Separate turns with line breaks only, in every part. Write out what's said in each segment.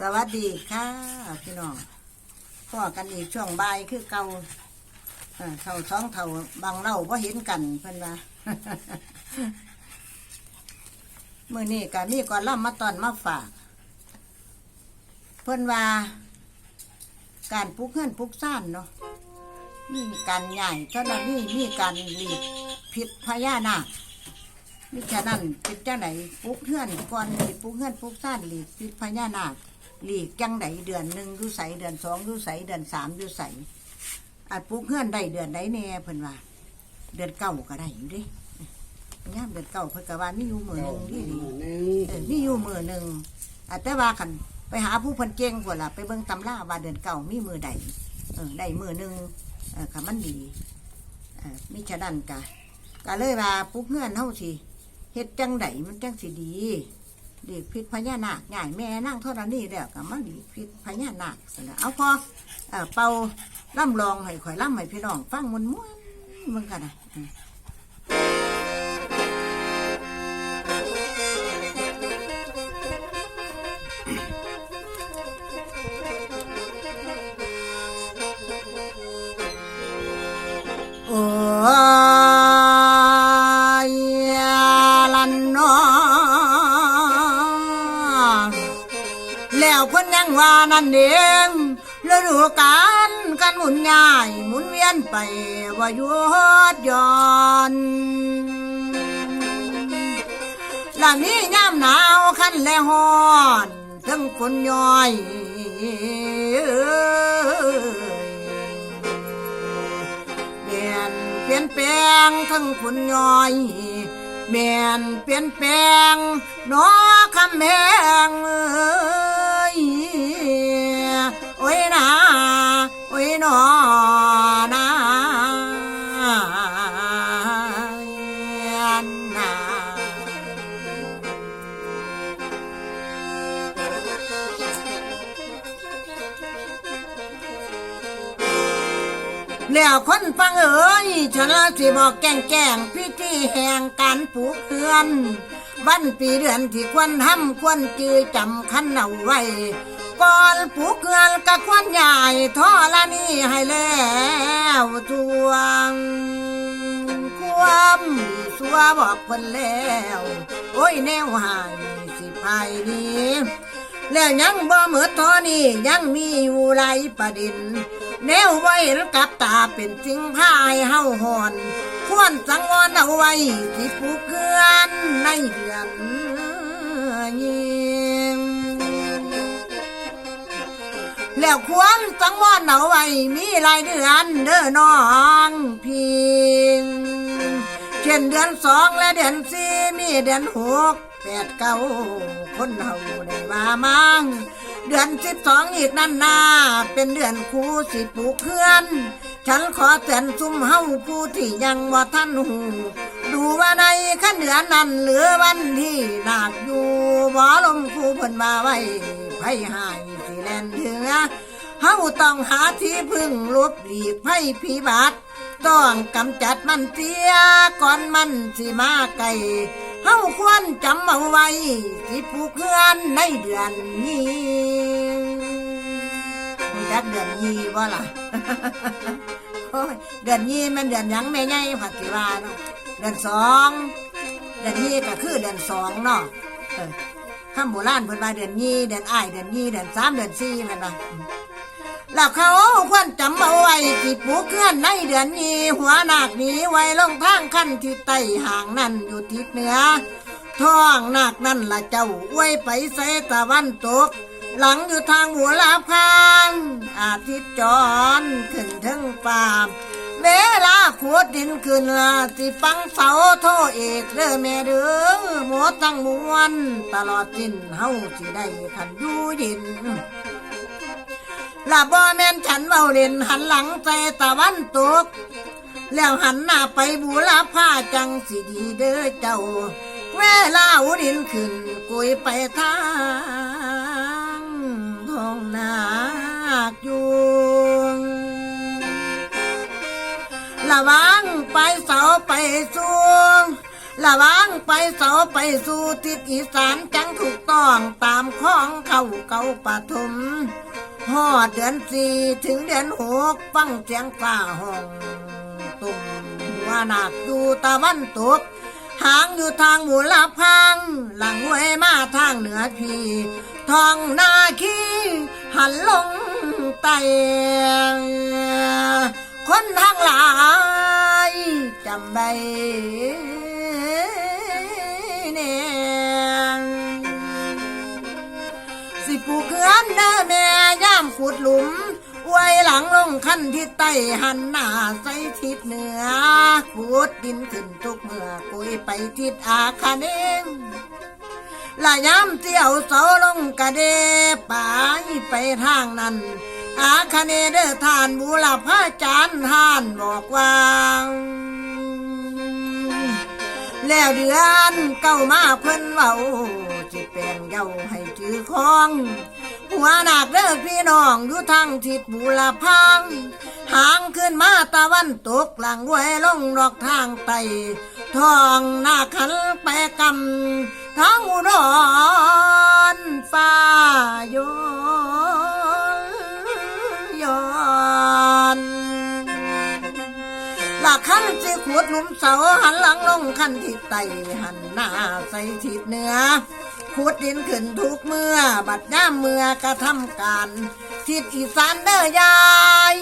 สวัสดีค่ะพี่น้องพ่อกันอีกช่วงบ่ายคือเก่าเอ่อเท่าสองเท่าบางเล่าพอเห็นกันเพิ่อนว่าเมื่อนี้ก็มีก่อนล่ำมาตอนมาฝาก เพิ่อนว่า การปลูกเฮือนปลูกซ่านเนาะมีการใหญ่เท่านั้นนี่มีการหลีกผิดพญานาคมิฉะนั้นเป็นเจ้าไหนปลูกเฮือนก่อนสิปลูกเฮือนปลูกซ่านหลีกผิดพญานาค หลีกจังไดเดือนหนึ่งดูใสเดือนสองดูใสเดือนสามดูใสอาจปลูกเฮือนได้เดือนใดแน่เพิ่นว่า เดือนเก้าก็ได้อยู่เดิย่ามเดือนเก้าเพิ่นก็ว่ามีอยู่มือหนึ่งที่ดี
หนึ่ง
เออมีอยู่มือหนึ่งอะแต่ว่าคันไปหาผู้เพันเก่งกว่าล่ะไปเบิ่งตำราว่าเดือนเก่ามีมือใดเออได้มือหนึ่งเออค่ะมันดีเออมิฉะนั้นกะก็เลยว่าปุ๊บเงื่อนเฮาสิเฮ็ดจังไดมันจังสิดี ดีพิษพญานาคใหญ่แม่นั่งเท่านี้แล้วก็มันดีพิษพญานาคสินะเอาพอเออเป่าล่ำลองให้ข่อยล่ำให้พี่น้องฟังมันม้วนมึงกันนะ งว่านั่นเองฤดูกาลกันหมุนง่ายหมุนเวียนไปว่ายุดหย่อนและมีย่ามหนาวคันและฮ้อนทั้งฝนย้อยเปลี่ยนเปลี่ยนแปลงทั้งคุณย้อยเปลี่ยนเปลี่ยนแปลงนอคำแหงเอ้ย นอนานาแล้วคนฟังเอ๋ยฉันละสิบอกแกล้งแกล้งพิธีแห่งการปลูกเฮือน วันปีเดือนที่ควรทำควรจือจำคันเอาไว้ ก่อนปลูกเฮือนก็ควรใหญ่ท่อละนี่ให้แล้วทวงความสัวบอกเพิ่นแล้ว โอ้ยแนวหายสิภายดีแล้วยังบ่เหมือทอนี่ยังมีอยู่หลายประเด็นแนวไว้กับตาเป็นสิ่งพายเฮาหอน ควรสังวรเอาไว้ที่ผู้เกือนในเดือนยิ แล้วควรสังวรเอาไว้มีรายเดือนเด้อน้องพิงเช่นเดือนสองและเดือนสี่มีเดือนหกแปดเก้าคนเฮาได้มามั่งเดือนสิบสองอีกนั่นนาเป็นเดือนคูสิปลูกเคลื่อน ฉันขอเตือนซุ่มเฮาผู้ที่ยังว่าท่านหู ดูว่าในขั้นเดือนนั้นเหลือวันที่หนักอยู่บ่ลมคูเพิ่นมาไว้ไผหายสิแลนเหลือเฮาต้องหาที่พึ่งลบหลีกภัยพิบัติต้องกำจัดมันเสียก่อนมันสิมาไกลเฮาควรจำเอาไว้ที่ผู้เคลื่อนในเดือนนี้จักเดือนยีบ่ล่ะเดือนยีมันเดือนยังแม่ใหญ่ผัดสิว่าเนาะ เดือนสองเดือนยีก็คือเดือนสองเนาะเออคำโบราณเพิ่นว่าเดือนยีเดือนอ้ายเดือนยีเดือนสามเดือนสี่แม่นบ่แล้วเขาควรจำเอาไว้ที่ปลูกเคลื่อนในเดือนนี้ หัวหนักหนีไว้ลงทางขั้นที่ใต้ห่างนั่นอยู่ทิศเหนือท้องหนาคนั่นละเจ้าไว้ไปใส่ตะวันตก หลังอยู่ทางหัวลาพางอาทิตย์จรขึ้นถึงป่า เวลาขวดดินขึ้นละสิฟังเสาโทเอกเด้อแม่เด้อหมดทั้งมวลตลอดสิ้นเฮาสิได้ขันอยู่ยินละบ่แม่นฉันเมาเล่นหันหลังใจตะวันตก แล้วหันหน้าไปบูรผ้าจังสิดีเด้อเจ้า เวลาอุดินขึ้นกุยไปทาง วังไปเสาไปสูงละวางไปเสาไปสู่ทิศอีสานจังถูกต้องตามข้องเขาเก่าปฐมหอดเดือนสี่ถึงเดือนหกฟังเสียงฟ้าห้องตุ่มหัวหนักอยู่ตะวันตกหางอยู่ทางหมูลาพัง หลังไว้มาทางเหนือพีทองนาคีหันลงไต คนทางหลายจำใบเนี่ยสิปูเขือนเด้อแม่ย่ามขุดหลุมไว้หลังลงขั้นที่ใต้หันหน้าใส่ทิศเหนือขุดดินขึ้นทุกเมื่อกุยไปทิศอาคาเนงละย้ำเที่ยวเสาลงกระเดไปไปทางนั้น อาคเนเด้อทานบูรพาจารย์ท่านบอกว่าแล้วเดือนเก้ามาเพิ่นเว้าสิแปลงเย้าให้ถือของ หัวหนักเด้อพี่น้องอยู่ทางทิศบุรพังหางขึ้นมาตะวันตกหลังไว้ลงดอกทางไตทองหน้าขันไปกำทางอุดรฟ้ายนย อนหลักขั้นสิขวดหลุมเสาหันหลังลงขั้นทิศไตหันหน้าใส่ทิศเหนือขุดดินขึ้นทุกเมื่อ บัดย่ามเมื่อกระทำการ ทิศอีสานเด้อยาย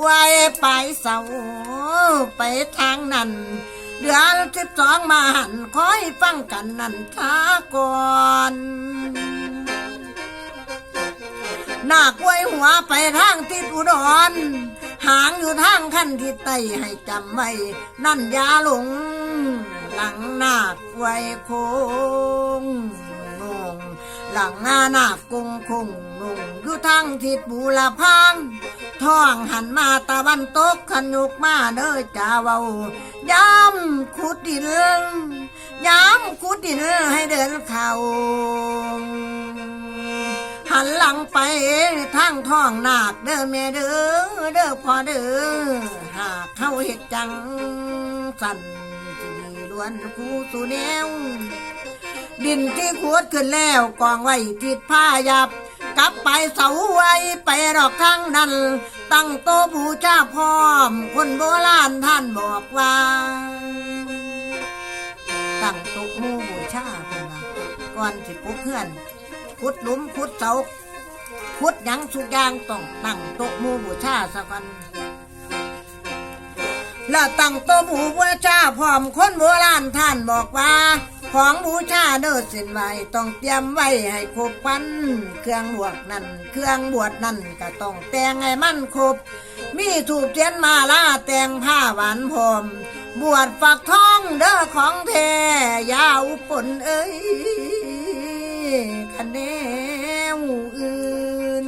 ไว้ไปเสาไปทางนั้นเดือนสิบสองมาหันคอยฟังกันนั่นท้าก่อน หนักไว้หัวไปทางทิศอุดร หางอยู่ทางขั้นทิศใต้ให้จำไว้นั่นยาหลง หลังนาคไว้โคงนงหลังอานาคกงคงนงอยู่ทางทิศบูรพังท้องหันมาตะวันตกขนุกมาเด้อจ้าเว้าย้ำขุดดินย้ำขุดดินให้เดินเข่า หันหลังไปทางท้องหนาคเด้อแม่เด้อเด้อพ่อเด้อหากเข้าเห็ดจังสั่นสิมีล้วนคู่สู่แนวดินที่ขวดขึ้นแล้วกองไว้ทิดผ้ายับ กลับไปเสาไว้ไปดอกทางนั้น ตั้งโตะบูชาพร้อม คนโบราณท่านบอกว่า ตั้งโต๊ะหมูบูชาเพิ่นว่าก่อนสิปลุกเพื่อน ขุดหลุมขุดเสาขุดหยังสุกยางต้องตั้งโต๊ะมูบูชาสักวันแล้วตั้งโต๊ะมูบูชาพร้อมคนโบราณท่านบอกว่า ของบูชาเด้อสินไว้ต้องเตรียมไว้ให้ครบปันเครื่องบวชนั่นเครื่องบวชนั่นก็ต้องแต่งให้มันครบ มีถูกเทียนมาล่าแต่งผ้าหวานพร้อมบวชฝักทองเด้อของแท้ยาวปนเอ้ย คะแนวอื่น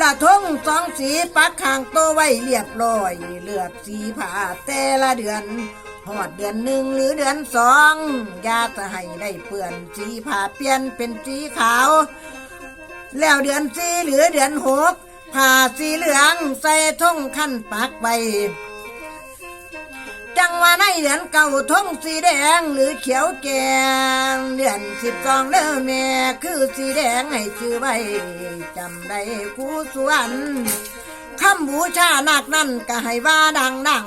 ละทงสองสีปักข้างโตไว้เรียบร้อย เลือกสีผ้าแต่ละเดือนหอดเดือนหนึ่งหรือเดือนสองอยาจะให้ได้เปื่อนสีผ้าเปลี่ยนเป็นสีขาว แล้วเดือนสี่หรือเดือนหกผ้าสีเหลืองใส่ทงขั้นปักไว้ จังว่าในเดือนเก่าทงสีแดงหรือเขียวแกงเดือนสิบสองเด้อแม่คือสีแดงให้ชื่อไว้จำได้คู่สวนคำบูชานาคนั่นก็ให้ว่าดังดัง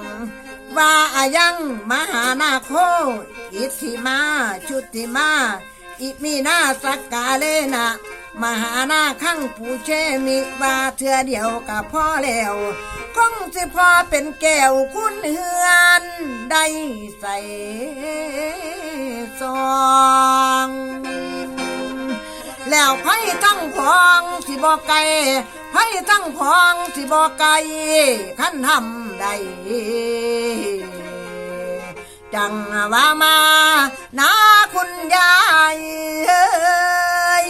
ว่าอายังมหานาโค อิทธิมาชุติมา อิมีนาสักกาเลนะมหานาขังผู้เชมิว่าเทือเดียวกับพ่อแล้ว คงสิพอเป็นแก้วคุณเฮือน ได้ใส่ซองแล้วไพ่ทั้งพองสิบอกไก่ไพ่ทั้งพองสิบอกไก่ขั้นทำได้จังว่ามานาคุณยายเอ้ย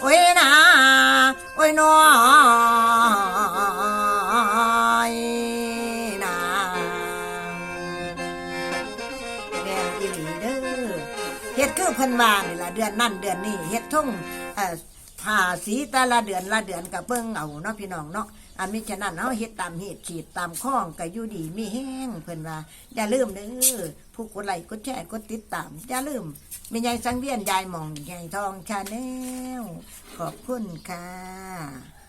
โอ้ยนาโอ้ยนอ ฮ็ดคือเพิ่นว่านี่ละเดือนนั่นเดือนนี้เฮ็ดทุ่งเอ่าสีแต่ละเดือนละเดือนกับเบิ่งเอาเนาะพี่น้องเนาะอันมิฉะนั้นเฮาเฮ็ดตามเหตุขีดตามข้องก็อยู่ดีมีแห้งเพิ่นว่า อย่าลืมเด้อผู้กดไลค์กดแชร์กดติดตาม อย่าลืมแม่ยายสังเวียนยายหมองยายทองชาแนลขอบคุณค่ะ